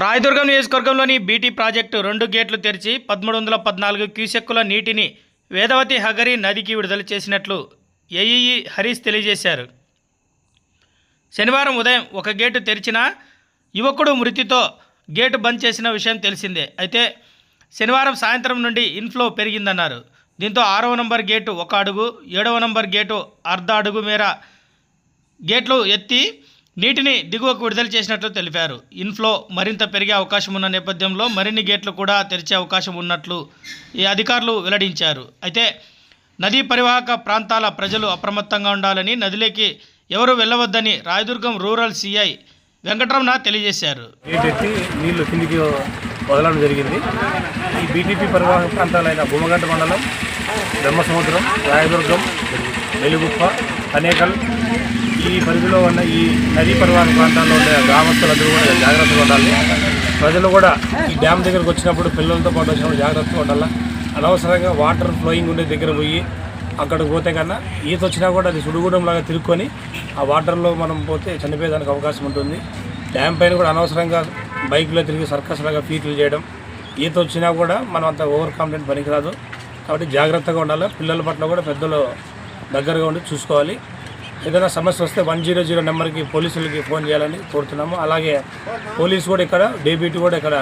రాయదుర్గం నియోజకవర్గంలోని BT project రెండు గేట్లు తెరిచి పదమూడు వందల పద్నాలుగు క్యూసెక్కుల నీటిని వేదవతి హగరి నదికి విడుదల చేసినట్లు ఏఈఈ హరీష్ తెలియజేశారు. శనివారం ఉదయం ఒక గేటు తెరిచినా యువకుడు మృతితో గేటు బంద్ చేసిన విషయం తెలిసిందే. అయితే శనివారం సాయంత్రం నుండి ఇన్ఫ్లో పెరిగిందన్నారు. దీంతో ఆరవ నంబర్ గేటు ఒక అడుగు ఏడవ నంబర్ గేటు అర్ధ అడుగు మేర గేట్లు ఎత్తి నీటిని దిగువకు విడుదల చేసినట్లు తెలిపారు. ఇన్ఫ్లో మరింత పెరిగే అవకాశం ఉన్న నేపథ్యంలో మరిన్ని గేట్లు కూడా తెరిచే అవకాశం ఉన్నట్లు ఈ అధికారులు వెల్లడించారు. అయితే నదీ పరివాహక ప్రాంతాల ప్రజలు అప్రమత్తంగా ఉండాలని నదిలోకి ఎవరు వెళ్ళవద్దని రాయదుర్గం రూరల్ సిఐ వెంకటరమణ తెలియజేశారు. నీళ్ళు కిందికి వదలడం జరిగింది ఈ బీటీపీ పరివాహక ప్రాంతాలైన భూమగంట మండలం బ్రహ్మసముద్రం రాయదుర్గం వెలుగుప్ప అనేకల్ ఈ పరిధిలో ఉన్న ఈ నదీ పరివాహక ప్రాంతాల్లో ఉండే గ్రామస్తులందరూ కూడా జాగ్రత్తగా ఉండాలి. ప్రజలు కూడా ఈ డ్యామ్ దగ్గరకు వచ్చినప్పుడు పిల్లలతో పాటు వచ్చినప్పుడు జాగ్రత్తగా ఉండాలి? అనవసరంగా వాటర్ ఫ్లోయింగ్ ఉండే దగ్గర పోయి అక్కడికి పోతే కన్నా ఈత వచ్చినా కూడా అది సుడిగుడం లాగా తిరుక్కొని ఆ వాటర్లో మనం పోతే చనిపోయేదానికి అవకాశం ఉంటుంది. డ్యామ్ పైన కూడా అనవసరంగా బైక్లో తిరిగి సర్కస్ లాగా ఫీట్లు చేయడం ఈత వచ్చినా కూడా మనం అంత ఓవర్ కాన్ఫిడెంట్ పనికిరాదు. కాబట్టి జాగ్రత్తగా ఉండాలి. పిల్లల పట్ల కూడా పెద్దలు దగ్గరగా ఉండి చూసుకోవాలి. ఏదైనా సమస్య వస్తే వన్ జీరో జీరో నెంబర్కి పోలీసులకి ఫోన్ చేయాలని కోరుతున్నాము. అలాగే పోలీసు కూడా ఇక్కడ డేబీటీ కూడా ఇక్కడ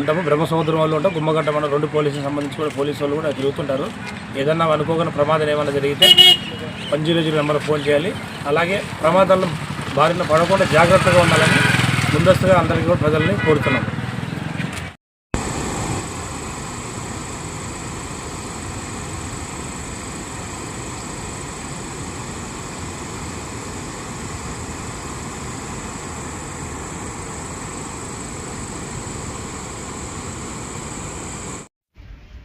ఉంటాము. బ్రహ్మసముద్రం వాళ్ళు ఉంటాం గుమ్మగట్ట మన రెండు పోలీసులకు సంబంధించి కూడా పోలీసు వాళ్ళు కూడా తిరుగుతుంటారు. ఏదన్నా అనుకోకుండా ప్రమాదం ఏమైనా జరిగితే వన్ జీరో జీరో నెంబర్కి ఫోన్ చేయాలి. అలాగే ప్రమాదాలను బారిన పడకుండా జాగ్రత్తగా ఉండాలని ముందస్తుగా అందరికీ కూడా ప్రజల్ని కోరుతున్నాం